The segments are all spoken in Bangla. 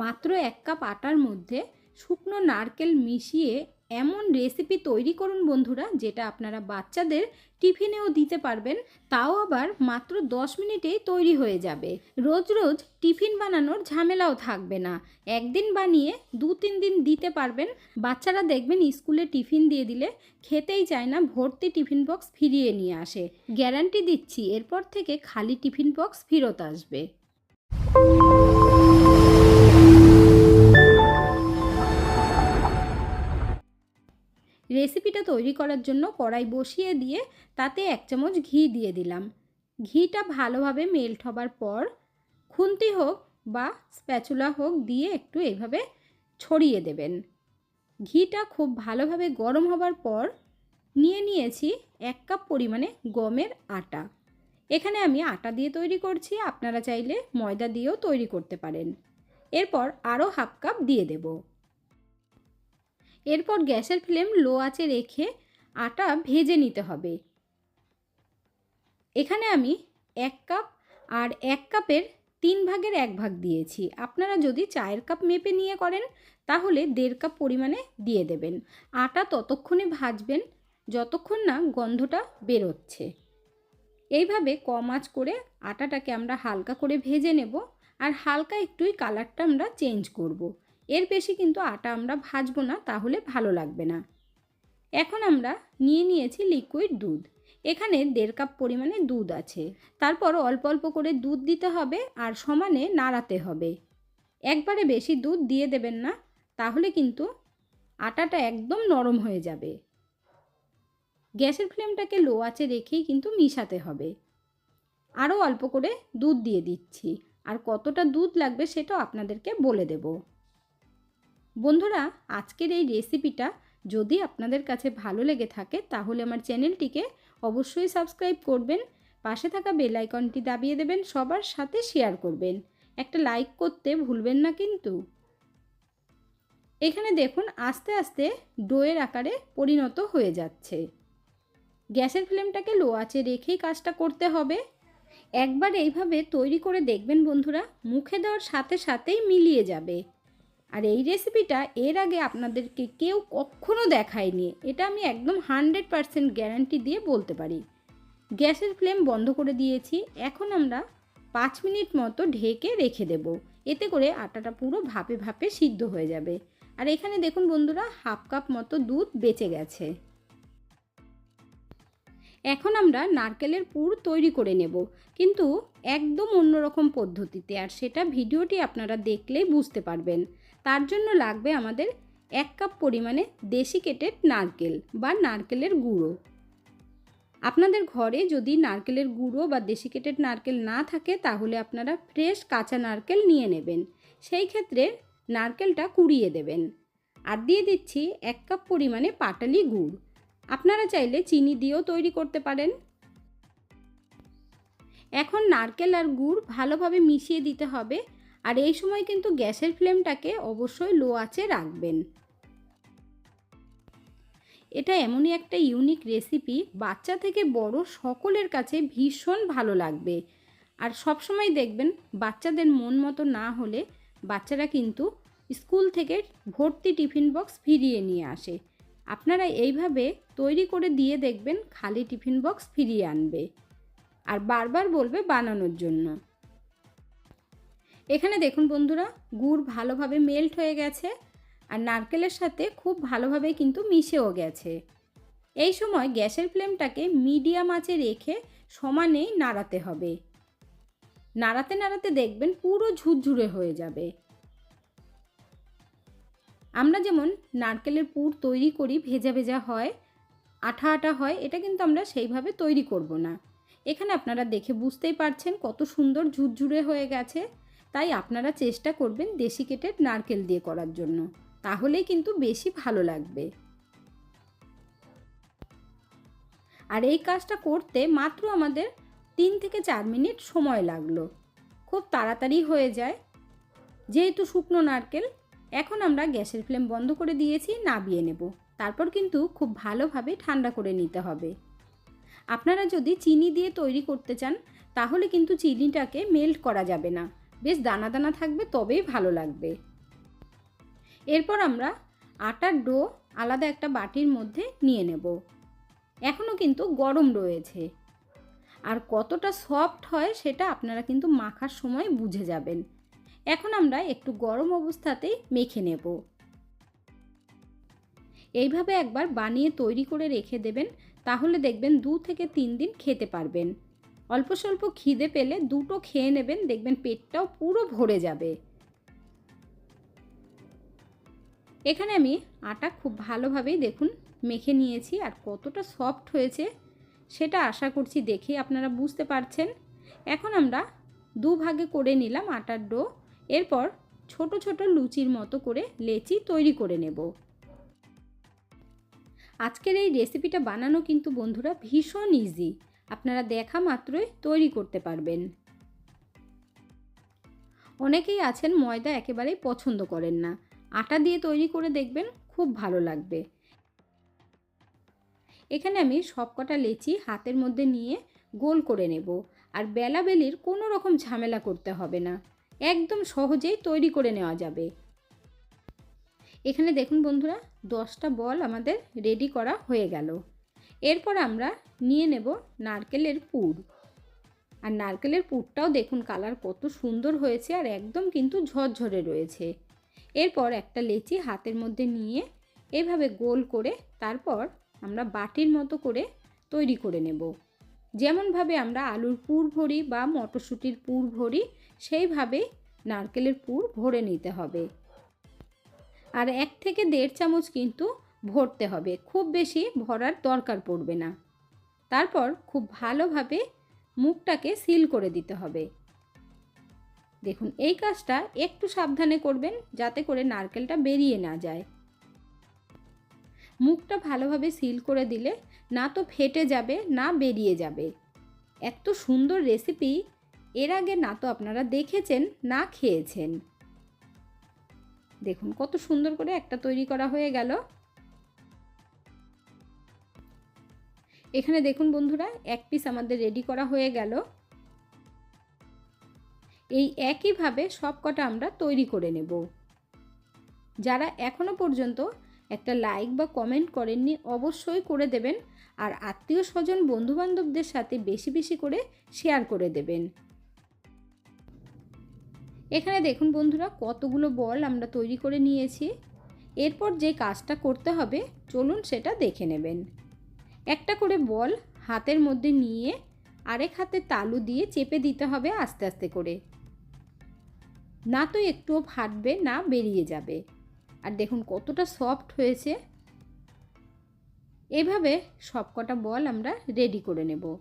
মাত্র এক কাপ আটার মধ্যে শুকনো নারকেল মিশিয়ে এমন রেসিপি তৈরি করুন বন্ধুরা, যেটা আপনারা বাচ্চাদের টিফিনেও দিতে পারবেন। তাও আবার মাত্র দশ মিনিটেই তৈরি হয়ে যাবে। রোজ রোজ টিফিন বানানোর ঝামেলাও থাকবে না। একদিন বানিয়ে দু তিন দিন দিতে পারবেন। বাচ্চারা দেখবেন স্কুলে টিফিন দিয়ে দিলে খেতেই চায় না, ভর্তি টিফিন বক্স ফিরিয়ে নিয়ে আসে। গ্যারান্টি দিচ্ছি, এরপর থেকে খালি টিফিন বক্স ফেরত আসবে। রেসিপিটা তৈরি করার জন্য কড়াই বসিয়ে দিয়ে তাতে এক চামচ ঘি দিয়ে দিলাম। ঘিটা ভালোভাবে মেল্ট হবার পর খুন্তি হোক বা স্প্যাচুলা হোক দিয়ে একটু এইভাবে ছড়িয়ে দেবেন। ঘিটা খুব ভালোভাবে গরম হবার পর নিয়ে নিয়েছি এক কাপ পরিমাণে গমের আটা। এখানে আমি আটা দিয়ে তৈরি করছি, আপনারা চাইলে ময়দা দিয়েও তৈরি করতে পারেন। এরপর আরও হাফ কাপ দিয়ে দেবো। এরপর গ্যাসের ফ্লেম লো আঁচে রেখে আটা ভেজে নিতে হবে। এখানে আমি এক কাপ আর এক কাপের তিন ভাগের এক ভাগ দিয়েছি। আপনারা যদি চায়ের কাপ মেপে নিয়ে করেন, তাহলে দেড় কাপ পরিমাণে দিয়ে দেবেন। আটা ততক্ষণে ভাজবেন, যতক্ষণ না গন্ধটা বেরোচ্ছে। এইভাবে কম আঁচ করে আটাটাকে আমরা হালকা করে ভেজে নেব, আর হালকা একটুই কালারটা আমরা চেঞ্জ করব। এর বেশি কিন্তু আটা আমরা ভাজবো না, তাহলে ভালো লাগবে না। এখন আমরা নিয়ে নিয়েছি লিকুইড দুধ। এখানে দেড় কাপ পরিমাণে দুধ আছে। তারপর অল্প অল্প করে দুধ দিতে হবে আর সমানে নাড়াতে হবে। একবারে বেশি দুধ দিয়ে দেবেন না, তাহলে কিন্তু আটাটা একদম নরম হয়ে যাবে। গ্যাসের ফ্লেমটাকে লো আঁচে রেখেই কিন্তু মিশাতে হবে। আরও অল্প করে দুধ দিয়ে দিচ্ছি। আর কতটা দুধ লাগবে সেটাও আপনাদেরকে বলে দেবো। বন্ধুরা, আজকের এই রেসিপিটা যদি আপনাদের কাছে ভালো লেগে থাকে, তাহলে আমার চ্যানেলটিকে অবশ্যই সাবস্ক্রাইব করবেন, পাশে থাকা বেল আইকনটি দাবিয়ে দেবেন, সবার সাথে শেয়ার করবেন। একটা লাইক করতে ভুলবেন না কিন্তু। এখানে দেখুন, আস্তে আস্তে ডোয়ের আকারে পরিণত হয়ে যাচ্ছে। গ্যাসের ফ্লেমটাকে লো আঁচে রেখেই কাজটা করতে হবে। একবার এইভাবে তৈরি করে দেখবেন বন্ধুরা, মুখে দেওয়ার সাথে সাথেই মিলিয়ে যাবে। আর এই রেসিপিটা এর আগে আপনাদেরকে কেউ কখনো দেখায়নি। এটা আমি একদম হানড্রেড পারসেন্ট গ্যারান্টি দিয়ে বলতে পারি। গ্যাসের ফ্লেম বন্ধ করে দিয়েছি। এখন আমরা পাঁচ মিনিট মতো ঢেকে রেখে দেব। এতে করে আটাটা পুরো ভাপে ভাপে সিদ্ধ হয়ে যাবে। আর এখানে দেখুন বন্ধুরা, হাফ কাপ মতো দুধ বেঁচে গেছে। এখন আমরা নারকেলের পুর তৈরি করে নেব। কিন্তু একদম অন্যরকম পদ্ধতিতে, আর সেটা ভিডিওটি আপনারা দেখলেই বুঝতে পারবেন। তার জন্য লাগবে আমাদের এক কাপ পরিমাণে দেশিকেটেড নারকেল বা নারকেলের গুঁড়ো। আপনাদের ঘরে যদি নারকেলের গুঁড়ো বা দেশিকেটেড নারকেল না থাকে, তাহলে আপনারা ফ্রেশ কাঁচা নারকেল নিয়ে নেবেন। সেই ক্ষেত্রে নারকেলটা কুড়িয়ে দেবেন। আর দিয়ে দিচ্ছি এক কাপ পরিমাণে পাটালি গুড়। আপনারা চাইলে চিনি দিয়েও তৈরি করতে পারেন। এখন নারকেল আর গুড় ভালোভাবে মিশিয়ে দিতে হবে। আর এই সময় কিন্তু গ্যাসের ফ্লেমটাকে অবশ্যই লো আঁচে রাখবেন। এটা এমনই একটা ইউনিক রেসিপি, বাচ্চা থেকে বড় সকলের কাছে ভীষণ ভালো লাগবে। আর সব সময় দেখবেন, বাচ্চাদের মন মতো না হলে বাচ্চারা কিন্তু স্কুল থেকে ভর্তি টিফিন বক্স ফিরিয়ে নিয়ে আসে। আপনারা এইভাবে তৈরি করে দিয়ে দেখবেন, খালি টিফিন বক্স ফিরিয়ে আনবে। আর বারবার বলবে বানানোর জন্য। এখানে দেখুন বন্ধুরা, গুড় ভালোভাবে মেল্ট হয়ে গেছে আর নারকেলের সাথে খুব ভালোভাবে কিন্তু মিশেও গেছে। এই সময় গ্যাসের ফ্লেমটাকে মিডিয়াম আঁচে রেখে সমানেই নাড়াতে হবে। নাড়াতে নাড়াতে দেখবেন পুরো ঝুরঝুরে হয়ে যাবে। আমরা যেমন নারকেলের পুর তৈরি করি, ভেজা ভেজা হয়, আঠা আঠা হয়, এটা কিন্তু আমরা সেইভাবে তৈরি করব না। এখানে আপনারা দেখে বুঝতেই পারছেন কত সুন্দর ঝুরঝুরে হয়ে গেছে। তাই আপনারা চেষ্টা করবেন দেশি কেটের নারকেল দিয়ে করার জন্য। তাহলেই কিন্তু বেশি ভালো লাগবে। আর এই কাজটা করতে মাত্র আমাদের তিন থেকে চার মিনিট সময় লাগল। খুব তাড়াতাড়ি হয়ে যায়। যেহেতু শুকনো নারকেল, এখন আমরা গ্যাসের ফ্লেম বন্ধ করে দিয়েছি, নাবিয়ে নেব। তারপর কিন্তু খুব ভালোভাবে ঠান্ডা করে নিতে হবে। আপনারা যদি চিনি দিয়ে তৈরি করতে চান, তাহলে কিন্তু চিনিটাকে মেল্ট করা যাবে না। বেশ দানা দানা থাকবে, তবেই ভালো লাগবে। এরপর আমরা আটার ডো আলাদা একটা বাটির মধ্যে নিয়ে নেব। এখনও কিন্তু গরম রয়েছে। আর কতটা সফট হয় সেটা আপনারা কিন্তু মাখার সময় বুঝে যাবেন। এখন আমরা একটু গরম অবস্থাতেই মেখে নেব। এইভাবে একবার বানিয়ে তৈরি করে রেখে দেবেন, তাহলে দেখবেন দু থেকে তিন দিন খেতে পারবেন। অল্প স্বল্প খিদে পেলে দুটো খেয়ে নেবেন, দেখবেন পেটটাও পুরো ভরে যাবে। এখানে আমি আটা খুব ভালোভাবেই দেখুন মেখে নিয়েছি আর কতটা সফট হয়েছে সেটা আশা করছি দেখে আপনারা বুঝতে পারছেন। এখন আমরা দু ভাগে করে নিলাম আটার ডো। এরপর ছোট ছোট লুচির মতো করে লেচি তৈরি করে নেব। আজকের এই রেসিপিটা বানানো কিন্তু বন্ধুরা ভীষণ ইজি আপনারা দেখা মাত্রই তৈরি করতে পারবেন। অনেকেই আছেন ময়দা একেবারেই পছন্দ করেন না। আটা দিয়ে তৈরি করে দেখবেন খুব ভালো লাগবে। এখানে আমি সবকটা লেচি হাতের মধ্যে নিয়ে গোল করে নেব। আর বেলাবেলির কোনো রকম ঝামেলা করতে হবে না। একদম সহজেই তৈরি করে নেওয়া যাবে। এখানে দেখুন বন্ধুরা, দশটা বল আমাদের রেডি করা হয়ে গেল। এরপর আমরা নিয়ে নেব নারকেলের পুর। আর নারকেলের পুরটাও দেখুন কালার কত সুন্দর হয়েছে আর একদম কিন্তু ঝরঝরে রয়েছে। এরপর একটা লেচি হাতের মধ্যে নিয়ে এভাবে গোল করে তারপর আমরা বাটির মতো করে তৈরি করে নেব। যেমনভাবে আমরা আলুর পুর ভরি বা মটরশুঁটির পুর ভরি, সেইভাবে নারকেলের পুর ভরে নিতে হবে। আর এক থেকে দেড় চামচ কিন্তু ভরতে হবে। খুব বেশি ভরার দরকার পড়বে না। তারপর খুব ভালোভাবে মুখটাকে সিল করে দিতে হবে। দেখুন, এই কাজটা একটু সাবধানে করবেন যাতে করে নারকেলটা বেরিয়ে না যায়। মুখটা ভালোভাবে সিল করে দিলে না তো ফেটে যাবে, না বেরিয়ে যাবে। এত সুন্দর রেসিপি, এর আগে না তো আপনারা দেখেছেন, না খেয়েছেন। দেখুন, কত সুন্দর করে একটা তৈরি করা হয়ে গেল। এখানে দেখুন বন্ধুরা, এক পিস আমাদের রেডি করা হয়ে গেল। এই একইভাবে সব কটা আমরা তৈরি করে নেব। যারা এখনও পর্যন্ত একটা লাইক বা কমেন্ট করেননি, অবশ্যই করে দেবেন আর আত্মীয় স্বজন বন্ধুবান্ধবদের সাথে বেশি বেশি করে শেয়ার করে দেবেন। এখানে দেখুন বন্ধুরা, কতগুলো বল আমরা তৈরি করে নিয়েছি। এরপর যে কাজটা করতে হবে, চলুন সেটা দেখে নেবেন। একটা করে বল হাতের মধ্যে নিয়ে আরেক হাতে তালু দিয়ে চেপে দিতে হবে আস্তে আস্তে করে। না তো একটুও ফাটবে, না বেরিয়ে যাবে। আর দেখুন কতটা সফট হয়েছে। এভাবে সবকটা বল আমরা রেডি করে নেব।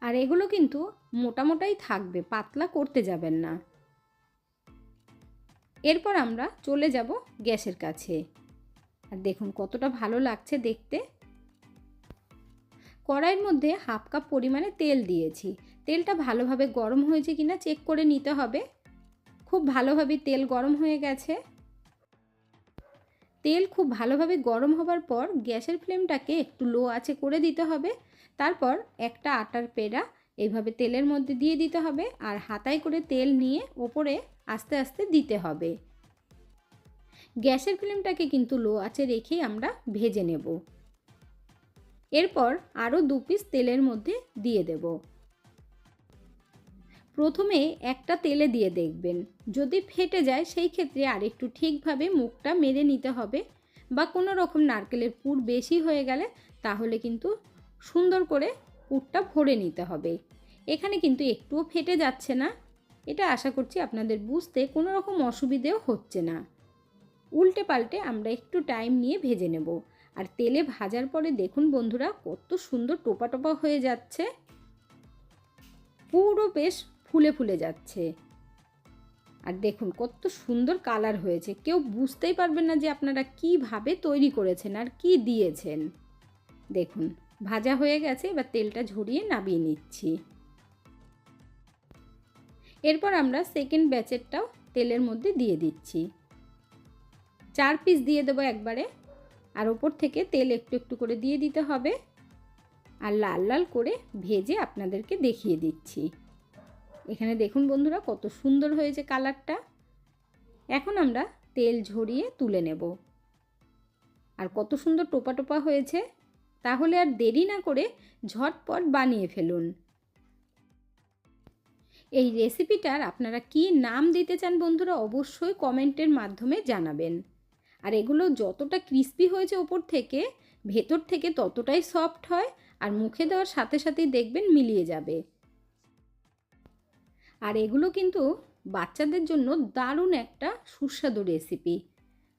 আর এগুলো কিন্তু মোটামোটাই থাকবে, পাতলা করতে যাবেন না। এরপর আমরা চলে যাব গ্যাসের কাছে। আর দেখুন কতটা ভালো লাগছে দেখতে। কড়াইয়ের মধ্যে হাফ কাপ পরিমাণে তেল দিয়েছি। তেলটা ভালোভাবে গরম হয়েছে কিনা চেক করে নিতে হবে। খুব ভালোভাবে তেল গরম হয়ে গেছে। তেল খুব ভালোভাবে গরম হবার পর গ্যাসের ফ্লেমটাকে একটু লো আছে করে দিতে হবে। তারপর একটা আটার পেড়া এইভাবে তেলের মধ্যে দিয়ে দিতে হবে আর হাতায় করে তেল নিয়ে ওপরে আস্তে আস্তে দিতে হবে। গ্যাসের ফ্লেমটাকে কিন্তু লো আছে রেখেই আমরা ভেজে নেব। এরপর আরও দু পিস তেলের মধ্যে দিয়ে দেব। প্রথমে একটা তেলে দিয়ে দেখবেন। যদি ফেটে যায়, সেই ক্ষেত্রে আরেকটু ঠিকভাবে মুখটা মেরে নিতে হবে বা কোনো রকম নারকেলের পুর বেশি হয়ে গেলে তাহলে কিন্তু সুন্দর করে পুরটা ভরে নিতে হবে। এখানে কিন্তু একটুও ফেটে যাচ্ছে না। এটা আশা করছি আপনাদের বুঝতে কোনো রকম অসুবিধেও হচ্ছে না। উল্টে পাল্টে আমরা একটু টাইম নিয়ে ভেজে নেব। আর তেলে ভাজার পরে দেখুন বন্ধুরা, কত সুন্দর টোপা টোপা হয়ে যাচ্ছে। পুরো বেশ ফুলে ফুলে যাচ্ছে। আর দেখুন, কত সুন্দর কালার হয়েছে। কেউ বুঝতেই পারবেন না যে আপনারা কীভাবে তৈরি করেছেন আর কি দিয়েছেন। দেখুন, ভাজা হয়ে গেছে, এবার তেলটা ঝরিয়ে নামিয়ে নিচ্ছি। এরপর আমরা সেকেন্ড ব্যাচেরটাও তেলের মধ্যে দিয়ে দিচ্ছি। চার পিস দিয়ে দেবো একবারে। আর ওপর থেকে তেল একটু একটু করে দিয়ে দিতে হবে। আর লাল লাল করে ভেজে আপনাদেরকে দেখিয়ে দিচ্ছি। এখানে দেখুন বন্ধুরা, কত সুন্দর হয়েছে কালারটা। এখন আমরা তেল ঝরিয়ে তুলে নেব। আর কত সুন্দর টোপা টোপা হয়েছে। তাহলে আর দেরি না করে ঝটপট বানিয়ে ফেলুন। এই রেসিপিটার আপনারা কি নাম দিতে চান বন্ধুরা, অবশ্যই কমেন্টের মাধ্যমে জানাবেন। আর এগুলো যতটা ক্রিস্পি হয়েছে ওপর থেকে, ভেতর থেকে ততটাই সফট হয় আর মুখে দেওয়ার সাথে সাথেই দেখবেন মিলিয়ে যাবে। আর এগুলো কিন্তু বাচ্চাদের জন্য দারুণ একটা সুস্বাদু রেসিপি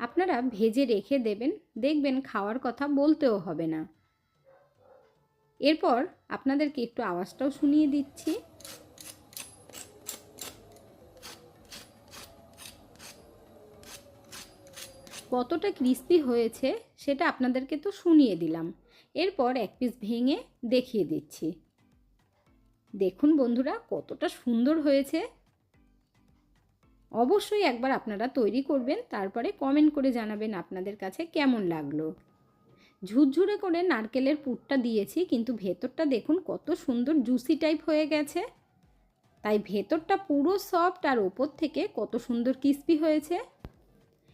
আপনারা ভেজে রেখে দেবেন, দেখবেন খাওয়ার কথা বলতেও হবে না। এরপর আপনাদেরকে একটু আওয়াজটাও শুনিয়ে দিচ্ছি। কতটা ক্রিস্পি হয়েছে সেটা আপনাদেরকে তো শুনিয়ে দিলাম। এরপর এক পিস ভেঙে দেখিয়ে দিচ্ছি। দেখুন বন্ধুরা, কতটা সুন্দর হয়েছে। অবশ্যই একবার আপনারা তৈরি করবেন, তারপরে কমেন্ট করে জানাবেন আপনাদের কাছে কেমন লাগল। ঝুরঝুরে করে নারকেলের পুরটা দিয়েছি, কিন্তু ভেতরটা দেখুন কত সুন্দর জুসি টাইপ হয়ে গেছে। তাই ভেতরটা পুরো সফট আর ওপর থেকে কত সুন্দর ক্রিস্পি হয়েছে।